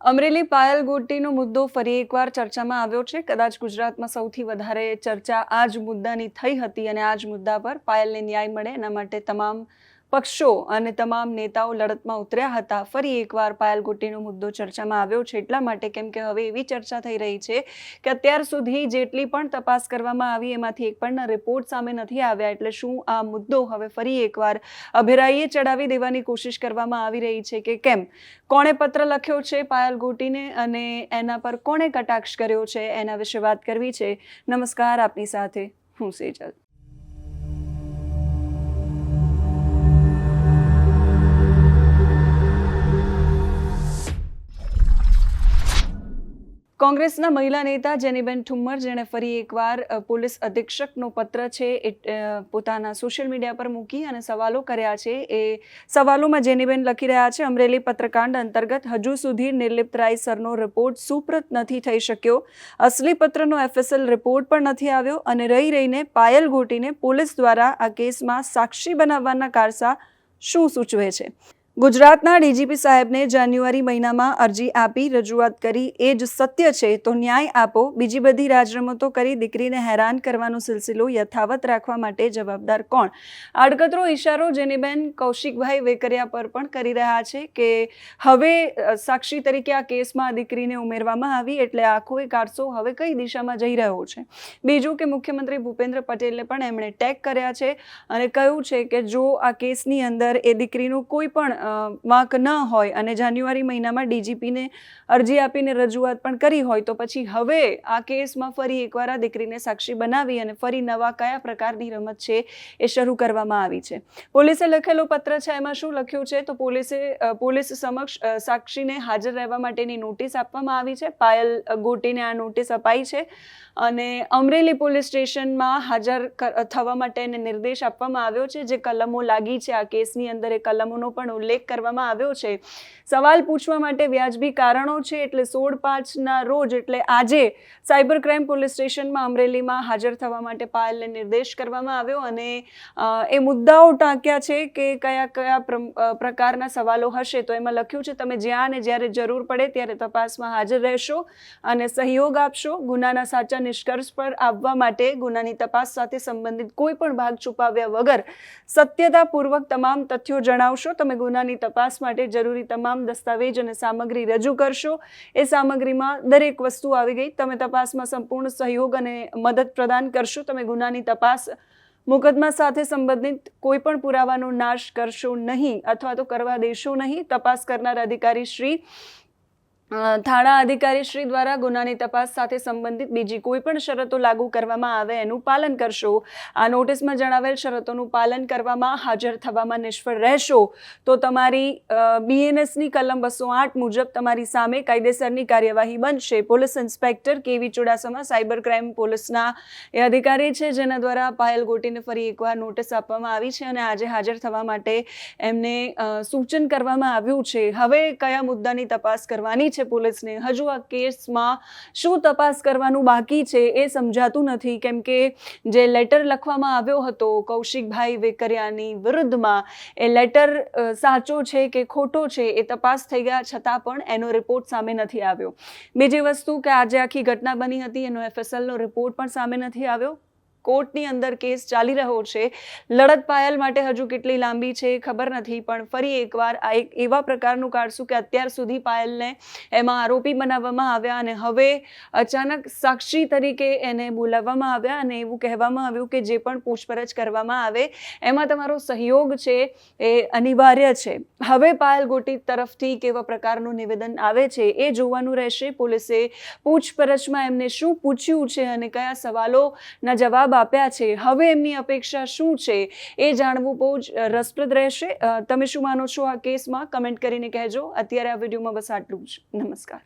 અમરેલી પાયલ ગોટીનો મુદ્દો ફરી એકવાર ચર્ચામાં આવ્યો છે. કદાચ ગુજરાતમાં સૌથી વધારે ચર્ચા આ જ મુદ્દાની થઈ હતી અને આ જ મુદ્દા પર પાયલને ન્યાય મળે એના માટે તમામ પક્ષો અને તમામ નેતાઓ લડતમાં ઉતર્યા હતા. ફરી એકવાર પાયલ ગોટીનો મુદ્દો ચર્ચામાં આવ્યો છે. એટલા માટે કેમ કે હવે એવી ચર્ચા થઈ રહી છે કે અત્યાર સુધી જેટલી પણ તપાસ કરવામાં આવી એમાંથી એક પણ રિપોર્ટ સામે નથી આવ્યા. એટલે શું આ મુદ્દો હવે ફરી એકવાર અભેરાઈએ ચડાવી દેવાની કોશિશ કરવામાં આવી રહી છે કે કેમ? કોણે પત્ર લખ્યો છે પાયલ ગોટીને અને એના પર કોણે કટાક્ષ કર્યો છે? એના વિશે વાત કરવી છે. નમસ્કાર, આપની સાથે હું સેજલ. કોંગ્રેસના મહિલા નેતા જેનીબેન ઠુમ્મર, જેણે ફરી એકવાર પોલીસ અધિક્ષકનો પત્ર છે એ પોતાના સોશિયલ મીડિયા પર મૂકી અને સવાલો કર્યા છે. એ સવાલોમાં જેનીબેન લખી રહ્યા છે, અમરેલી પત્રકાંડ અંતર્ગત હજુ સુધી નિર્લિપ્ત રાય સરનો રિપોર્ટ સુપ્રત નથી થઈ શક્યો. અસલી પત્રનો એફએસએલ રિપોર્ટ પણ નથી આવ્યો અને રહી રહીને પાયલ ગોટીને પોલીસ દ્વારા આ કેસમાં સાક્ષી બનાવવાના કારસા શું સૂચવે છે? ગુજરાતના ડીજીપી સાહેબને જાન્યુઆરી મહિનામાં અરજી આપી રજૂઆત કરી. એ જ સત્ય છે તો ન્યાય આપો. બીજી બધી રાજરમતો કરી દીકરીને હેરાન કરવાનો સિલસિલો યથાવત રાખવા માટે જવાબદાર કોણ? આડકતરો ઇશારો જેનીબેન કૌશિકભાઈ વેકરિયા પર પણ કરી રહ્યા છે કે હવે સાક્ષી તરીકે આ કેસમાં દીકરીને ઉમેરવામાં આવી એટલે આખો એ કારસો હવે કઈ દિશામાં જઈ રહ્યો છે? બીજું કે મુખ્યમંત્રી ભૂપેન્દ્ર પટેલે પણ એમણે ટેગ કર્યા છે અને કહ્યું છે કે જો આ કેસની અંદર એ દીકરીનું કોઈ પણ વાંક ન હોય અને જાન્યુઆરી મહિનામાં ડીજીપીને અરજી આપીને રજૂઆત પણ કરી હોય તો પછી હવે આ કેસમાં ફરી એકવાર આ દીકરીને સાક્ષી બનાવી અને ફરી નવા કયા પ્રકારની રમત છે એ શરૂ કરવામાં આવી છે. પોલીસે લખેલો પત્ર છે, એમાં શું લખ્યું છે? તો પોલીસે પોલીસ સમક્ષ સાક્ષીને હાજર રહેવા માટેની નોટિસ આપવામાં આવી છે. પાયલ ગોટીને આ નોટિસ અપાઈ છે અને અમરેલી પોલીસ સ્ટેશનમાં હાજર થવા માટે નિર્દેશ આપવામાં આવ્યો છે. જે કલમો લાગી છે આ કેસની અંદર એ કલમોનો પણ ઉલ્લેખ કરવામાં આવ્યો છે. સવાલ પૂછવા માટે વ્યાજબી કારણો છે એટલે સોળ પાંચના રોજ એટલે આજે સાયબર ક્રાઇમ પોલીસ સ્ટેશનમાં અમરેલીમાં હાજર થવા માટે પાયલને નિર્દેશ કરવામાં આવ્યો અને એ મુદ્દાઓ ટાંક્યા છે કે કયા કયા પ્રકારના સવાલો હશે. તો એમાં લખ્યું છે, તમે જ્યાં અને જ્યારે જરૂર પડે ત્યારે તપાસમાં હાજર રહેશો અને સહયોગ આપશો. ગુનાના સાચા નિષ્કર્ષ પર આવવા માટે ગુનાની તપાસ સાથે સંબંધિત કોઈ પણ ભાગ છુપાવ્યા વગર સત્યતાપૂર્વક તમામ તથ્યો જણાવશો. તમે ગુનાની તપાસ માટે જરૂરી તમામ દસ્તાવેજ અને સામગ્રી રજૂ કરશો. એ સામગ્રીમાં દરેક વસ્તુ આવી ગઈ. તમે તપાસમાં સંપૂર્ણ સહયોગ અને મદદ પ્રદાન કરશો. તમે ગુનાની તપાસ મુકદમા સાથે સંબંધિત કોઈ પણ પુરાવાનો નાશ કરશો નહીં અથવા તો કરવા દેશો નહીં. તપાસ કરનાર અધિકારી શ્રી થાણા અધિકારી શ્રી દ્વારા ગુનાની તપાસ સાથે સંબંધિત બીજી કોઈ પણ શરતો લાગુ કરવામાં આવે એનું પાલન કરશો. આ નોટિસમાં જણાવેલ શરતોનું પાલન કરવામાં હાજર થવામાં નિષ્ફળ રહેશો. તો તમારી બીએનએસની કલમ બસો આઠ મુજબ તમારી સામે કાયદેસરની કાર્યવાહી બનશે. પોલીસ ઇન્સ્પેક્ટર કેવી ચુડાસમા સાયબર ક્રાઇમ પોલીસના એ અધિકારી છે, જેના દ્વારા પાયલ ગોટીને ફરી એકવાર નોટિસ આપવામાં આવી છે અને આજે હાજર થવા માટે એમને સૂચન કરવામાં આવ્યું છે. હવે કયા મુદ્દાની તપાસ કરવાની છે? પોલીસને. હજુ આ કેસમાં શું તપાસ કરવાનું બાકી છે એ સમજાતું નથી. કેમ કે જે લેટર લખવામાં આવ્યો હતો કૌશિકભાઈ વેકરિયાની વિરુદ્ધમાં, એ લેટર સાચો છે કે ખોટો છે એ તપાસ થઈ ગયા છતાં પણ એનો રિપોર્ટ સામે નથી આવ્યો. બીજી વસ્તુ કે આજે આખી ઘટના બની હતી, એનો એફએસએલનો રિપોર્ટ પણ સામે નથી આવ્યો. કોર્ટની અંદર કેસ ચાલી રહ્યો છે. લડત પાયલ માટે હજુ કેટલી લાંબી છે ખબર નથી, પણ ફરી એકવાર આ એક એવા પ્રકારનું કાઢશું કે અત્યાર સુધી પાયલને એમાં આરોપી બનાવવામાં આવ્યા અને હવે અચાનક સાક્ષી તરીકે એને બોલાવવામાં આવ્યા અને એવું કહેવામાં આવ્યું કે જે પણ પૂછપરછ કરવામાં આવે, એમાં તમારો સહયોગ છે એ અનિવાર્ય છે. હવે પાયલ ગોટી તરફથી કેવા પ્રકારનું નિવેદન આવે છે એ જોવાનું રહેશે. પોલીસે પૂછપરછમાં એમને શું પૂછ્યું છે અને કયા સવાલોના જવાબ આપ્યા છે. હવે એમની અપેક્ષા શું છે એ જાણવું બહુ જ રસપ્રદ રહેશે. તમે શું માનો છો આ કેસમાં? કમેન્ટ કરીને કહેજો. અત્યારે આ વિડીયોમાં બસ આટલું જ. નમસ્કાર.